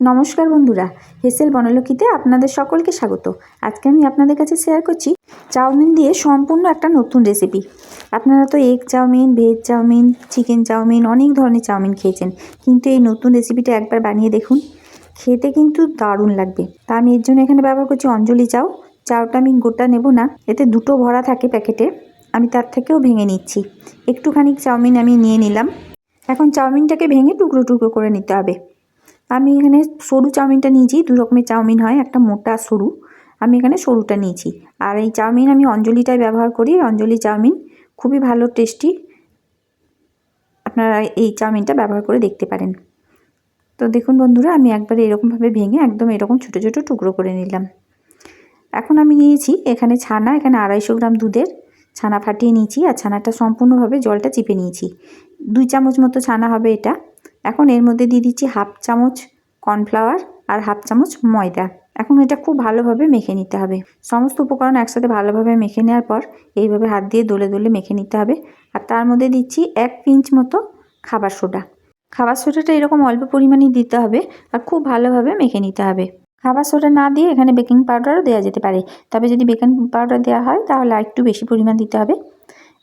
নমস্কার বন্ধুরা, হেসেল বনলক্ষীতে আপনাদের সকলকে স্বাগত। আজকে আমি আপনাদের কাছে শেয়ার করছি চাউমিন দিয়ে সম্পূর্ণ একটা নতুন রেসিপি আপনারা তো egg chowmein veg chowmein chicken chowmein, অনেক ধরনের চাউমিন খেয়েছেন। কিন্তু এই নতুন রেসিপিটা একবার বানিয়ে দেখুন। খেতে কিন্তু দারুণ লাগবে। তা আমি এর জন্য এখানে ব্যবহার করছি অঞ্জলি চাউ। চাউটা আমি গোটা নেব না, এতে দুটো ভরা থাকে প্যাকেটে। আমি তার থেকেও ভেঙে নিচ্ছি। একটুখানি চাউমিন আমি নিয়ে নিলাম। এখন চাউমিনটাকে ভেঙে টুকরো টুকরো করে নিতে হবে। আমি এখানে সরু চাউমিনটা নিয়েছি, দু রকমের চাউমিন হয়, একটা মোটা সরু। আমি এখানে সরুটা নিয়েছি। আর এই চাউমিন আমি অঞ্জলিটাই ব্যবহার করি, অঞ্জলি চাউমিন খুবই ভালো, টেস্টি। আপনারা এই চাউমিনটা ব্যবহার করে দেখতে পারেন। তো দেখুন বন্ধুরা, আমি একবার এরকমভাবে ভেঙে একদম এরকম ছোটো ছোটো টুকরো করে নিলাম। এখন আমি নিয়েছি এখানে ছানা, এখানে আড়াইশো গ্রাম দুধের ছানা ফাটিয়ে নিয়েছি। আর ছানাটা সম্পূর্ণভাবে জলটা চিপে নিয়েছি। দুই চামচ মতো ছানা হবে এটা। এখন এর মধ্যে দিয়ে দিচ্ছি হাফ চামচ কর্নফ্লাওয়ার আর হাফ চামচ ময়দা। এখন এটা খুব ভালোভাবে মেখে নিতে হবে। সমস্ত উপকরণ একসাথে ভালোভাবে মেখে নেওয়ার পর এইভাবে হাত দিয়ে দোলে দোলে মেখে নিতে হবে। আর তার মধ্যে দিচ্ছি এক পিঞ্চ মতো খাবার সোডা। খাবার সোডাটা এরকম অল্প পরিমাণেই দিতে হবে আর খুব ভালোভাবে মেখে নিতে হবে। খাবার সোডা না দিয়ে এখানে বেকিং পাউডারও দেওয়া যেতে পারে। তবে যদি বেকিং পাউডার দেওয়া হয় তাহলে আর একটু বেশি পরিমাণ দিতে হবে।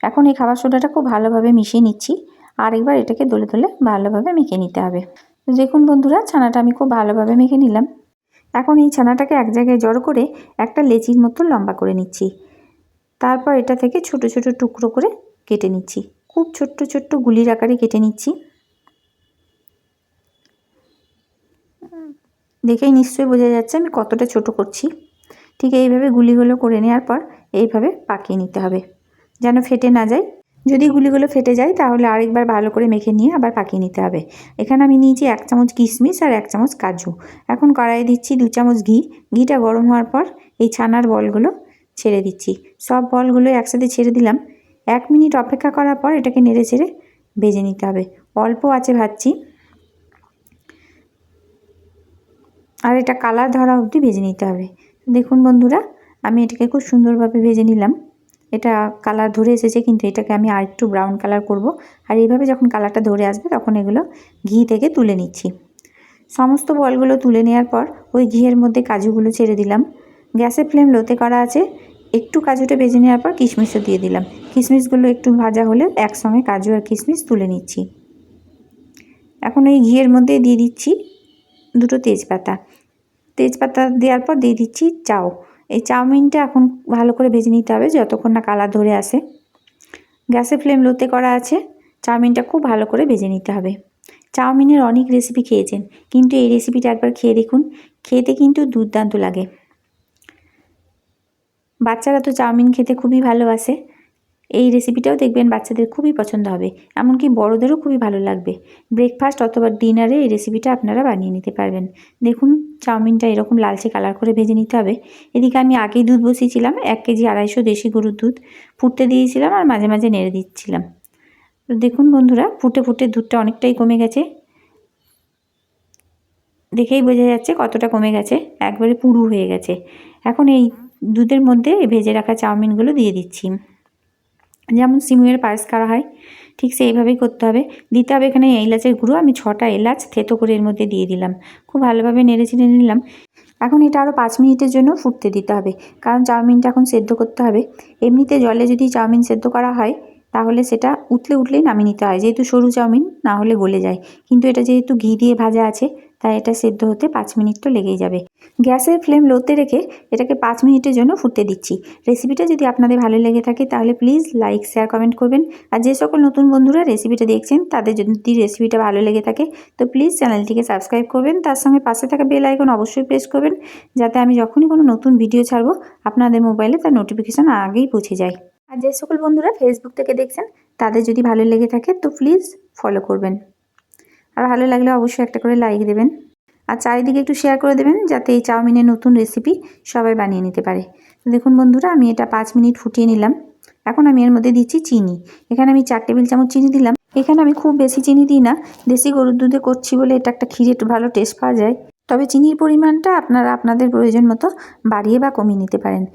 এখন এই খাবার সোডাটা খুব ভালোভাবে মিশিয়ে নিচ্ছি। আরেকবার এটাকে দোলে দোলে ভালোভাবে মেখে নিতে হবে। দেখুন বন্ধুরা, ছানাটা আমি খুব ভালোভাবে মেখে নিলাম। এখন এই ছানাটাকে এক জায়গায় জড়ো করে একটা লেচির মতো লম্বা করে নিচ্ছি। তারপর এটা থেকে ছোট ছোট টুকরো করে কেটে নিচ্ছি। খুব ছোট্ট ছোট্ট গুলির আকারে কেটে নিচ্ছি। দেখেই নিশ্চয়ই বোঝা যাচ্ছে আমি কতটা ছোট করছি। ঠিক এইভাবে গুলিগুলো করে নেওয়ার পর এইভাবে পাকিয়ে নিতে হবে। যেন ফেটে না যায় যদি গুলিগুলো ফেটে যায়, তাহলে আরেকবার ভালো করে মেখে নিয়ে আবার পাকিয়ে নিতে হবে। এখানে আমি নিয়েছি এক চামচ কিশমিশ আর এক চামচ কাজু। এখন কড়াইয়ে দিচ্ছি দু চামচ ঘি। ঘিটা গরম হওয়ার পর এই ছানার বলগুলো ছেড়ে দিচ্ছি। সব বলগুলো একসাথে ছেড়ে দিলাম। এক মিনিট অপেক্ষা করার পর এটাকে নেড়ে ছেড়ে ভেজে নিতে হবে। অল্প আছে ভাজছি। আর এটা কালার ধরা অবধি ভেজে নিতে হবে। দেখুন বন্ধুরা, আমি এটাকে খুব সুন্দরভাবে ভেজে নিলাম। এটা কালার ধরে এসেছে কিন্তু এটাকে আমি আর একটু ব্রাউন কালার করব। আর এইভাবে যখন কালারটা ধরে আসবে তখন এগুলো ঘি থেকে তুলে নিচ্ছি। সমস্ত বলগুলো তুলে নেওয়ার পর ওই ঘিয়ের মধ্যে কাজুগুলো ছেড়ে দিলাম। গ্যাসের ফ্লেম লোতে করা আছে। একটু কাজুটা ভেজে নেওয়ার পর কিশমিশও দিয়ে দিলাম। কিশমিশগুলো একটু ভাজা হলে একসঙ্গে কাজু আর কিশমিশ তুলে নিচ্ছি। এখন ওই ঘিয়ের মধ্যে দিয়ে দিচ্ছি দুটো তেজপাতা। তেজপাতা দেওয়ার পর দিয়ে দিচ্ছি চাও। এই চাউমিনটা এখন ভালো করে ভেজে নিতে হবে যতক্ষণ না কালার ধরে আসে। গ্যাসের ফ্লেম লোতে করা আছে, চাউমিনটা খুব ভালো করে ভেজে নিতে হবে। চাউমিনের অনেক রেসিপি খেয়েছেন, কিন্তু এই রেসিপিটা একবার খেয়ে দেখুন, খেতে কিন্তু দুর্দান্ত লাগে। বাচ্চারা তো চাউমিন খেতে খুবই ভালোবাসে। এই রেসিপিটাও দেখবেন বাচ্চাদের খুবই পছন্দ হবে। এমনকি বড়োদেরও খুবই ভালো লাগবে। ব্রেকফাস্ট অথবা ডিনারে এই রেসিপিটা আপনারা বানিয়ে নিতে পারবেন। দেখুন, চাউমিনটা এরকম লালচে কালার করে ভেজে নিতে হবে। এদিকে আমি আগেই দুধ বসিয়েছিলাম, এক কেজি আড়াইশো দেশি গরুর দুধ। ফুটতে দিয়েছিলাম আর মাঝে মাঝে নেড়ে দিচ্ছিলাম। তো দেখুন বন্ধুরা, ফুটে ফুটে দুধটা অনেকটাই কমে গেছে। দেখেই বোঝা যাচ্ছে কতটা কমে গেছে। একবারে পুরু হয়ে গেছে। এখন এই দুধের মধ্যে ভেজে রাখা চাউমিনগুলো দিয়ে দিচ্ছি। যেমন সিমুয়ের পায়েস করা হয়, ঠিক সেইভাবেই করতে হবে। দিতে হবে এখানে এলাচের গুঁড়ো। আমি ছটা এলাচ থেতো করে এর মধ্যে দিয়ে দিলাম। খুব ভালোভাবে নেড়ে চেড়ে নিলাম। এখন এটা আরও পাঁচ মিনিটের জন্য ফুটতে দিতে হবে। কারণ চাউমিনটা এখন সেদ্ধ করতে হবে। এমনিতে জলে যদি চাউমিন সেদ্ধ করা হয় তাহলে সেটা উতলে উঠলেই নামিয়ে নিতে হয়। যেহেতু সরু চাউমিন, না হলে গলে যায়। কিন্তু এটা যেহেতু ঘি দিয়ে ভাজা আছে, তাই এটা সেদ্ধ হতে পাঁচ মিনিট তো লেগেই যাবে। গ্যাসের ফ্লেম লোতে রেখে এটাকে পাঁচ মিনিটের জন্য ফুটতে দিচ্ছি। রেসিপিটা যদি আপনাদের ভালো লেগে থাকে, তাহলে প্লিজ লাইক, শেয়ার, কমেন্ট করবেন। আর যে সকল নতুন বন্ধুরা রেসিপিটা দেখছেন, তাদের যদি রেসিপিটা ভালো লেগে থাকে, তো প্লিজ চ্যানেলটিকে সাবস্ক্রাইব করবেন। তার সঙ্গে পাশে থাকা বেল আইকন অবশ্যই প্রেস করবেন, যাতে আমি যখনই কোনো নতুন ভিডিও ছাড়বো, আপনাদের মোবাইলে তার নোটিফিকেশান আগেই পৌঁছে যায়। আর যে সকল বন্ধুরা ফেসবুক থেকে দেখছেন, তাদের যদি ভালো লেগে থাকে, তো প্লিজ ফলো করবেন। আর ভালো লাগলে অবশ্যই একটা করে লাইক দেবেন। আর চারিদিকে একটু শেয়ার করে দেবেন, যাতে এই চাউমিনের নতুন রেসিপি সবাই বানিয়ে নিতে পারে। তো দেখুন বন্ধুরা, আমি এটা পাঁচ মিনিট ফুটিয়ে নিলাম। এখন আমি এর মধ্যে দিচ্ছি চিনি। এখানে আমি চার টেবিল চামচ চিনি দিলাম। এখানে আমি খুব বেশি চিনি দিই না। দেশি গরুর দুধে করছি বলে এটা একটা ক্ষীরে ভালো টেস্ট পাওয়া যায়। তবে চিনির পরিমাণটা আপনারা আপনাদের প্রয়োজন মতো বাড়িয়ে বা কমিয়ে নিতে পারেন।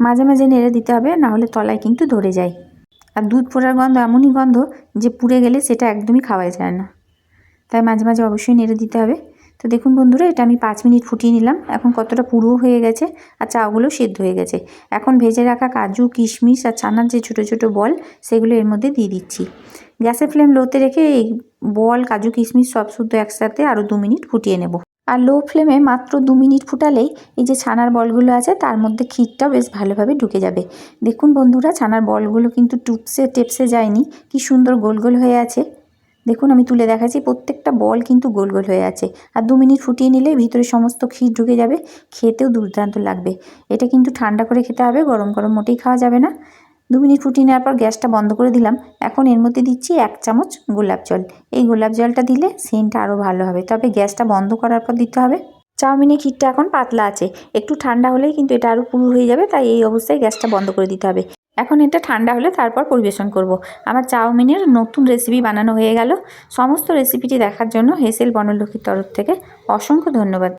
মাঝে মাঝে নেড়ে দিতে হবে না হলে তলায় কিন্তু ধরে যায়। আর দুধ পোড়ার গন্ধ এমনই গন্ধ যে পুড়ে গেলে সেটা একদমই খাওয়া যায় না। তাই মাঝে মাঝে অবশ্যই নেড়ে দিতে হবে। তো দেখুন বন্ধুরা, এটা আমি পাঁচ মিনিট ফুটিয়ে নিলাম। এখন কতটা পুরো হয়ে গেছে আর চাগুলো সেদ্ধ হয়ে গেছে। এখন ভেজে রাখা কাজু, কিশমিশ আর ছানার যে ছোটো ছোটো বল, সেগুলো এর মধ্যে দিয়ে দিচ্ছি। গ্যাসের ফ্লেম লোতে রেখে এই বল, কাজু, কিশমিশ সব শুদ্ধ একসাথে আরও দু মিনিট ফুটিয়ে নেব। আর লো ফ্লেমে মাত্র দু মিনিট ফুটালেই এই যে ছানার বলগুলো আছে, তার মধ্যে ক্ষীরটাও বেশ ভালোভাবে ঢুকে যাবে। দেখুন বন্ধুরা, ছানার বলগুলো কিন্তু টুপসে, টেপসে যায়নি। কি সুন্দর গোল গোল হয়ে আছে। দেখুন আমি তুলে দেখাচ্ছি, প্রত্যেকটা বল কিন্তু গোল গোল হয়ে আছে। আর দু মিনিট ফুটিয়ে নিলে ভিতরে সমস্ত ক্ষীর ঢুকে যাবে, খেতেও দুর্দান্ত লাগবে। এটা কিন্তু ঠান্ডা করে খেতে হবে, গরম গরম মোটেই খাওয়া যাবে না। দু মিনিট ফুটিয়ে নেওয়ার পর গ্যাসটা বন্ধ করে দিলাম। এখন এর মধ্যে দিচ্ছি এক চামচ গোলাপ জল। এই গোলাপ জলটা দিলে সেন্টটা আরও ভালো হবে। তবে গ্যাসটা বন্ধ করার পর দিতে হবে। চাউমিনের ক্ষীরটা এখন পাতলা আছে। একটু ঠান্ডা হলেই কিন্তু এটা আরও পুরো হয়ে যাবে, তাই এই অবস্থায় গ্যাসটা বন্ধ করে দিতে হবে। এখন এটা ঠান্ডা হলে তারপর পরিবেশন করব। আমার চাউমিনের নতুন রেসিপি বানানো হয়ে গেল। সমস্ত রেসিপিটি দেখার জন্য হেসেল বনলক্ষ্মীর তরফ থেকে অসংখ্য ধন্যবাদ।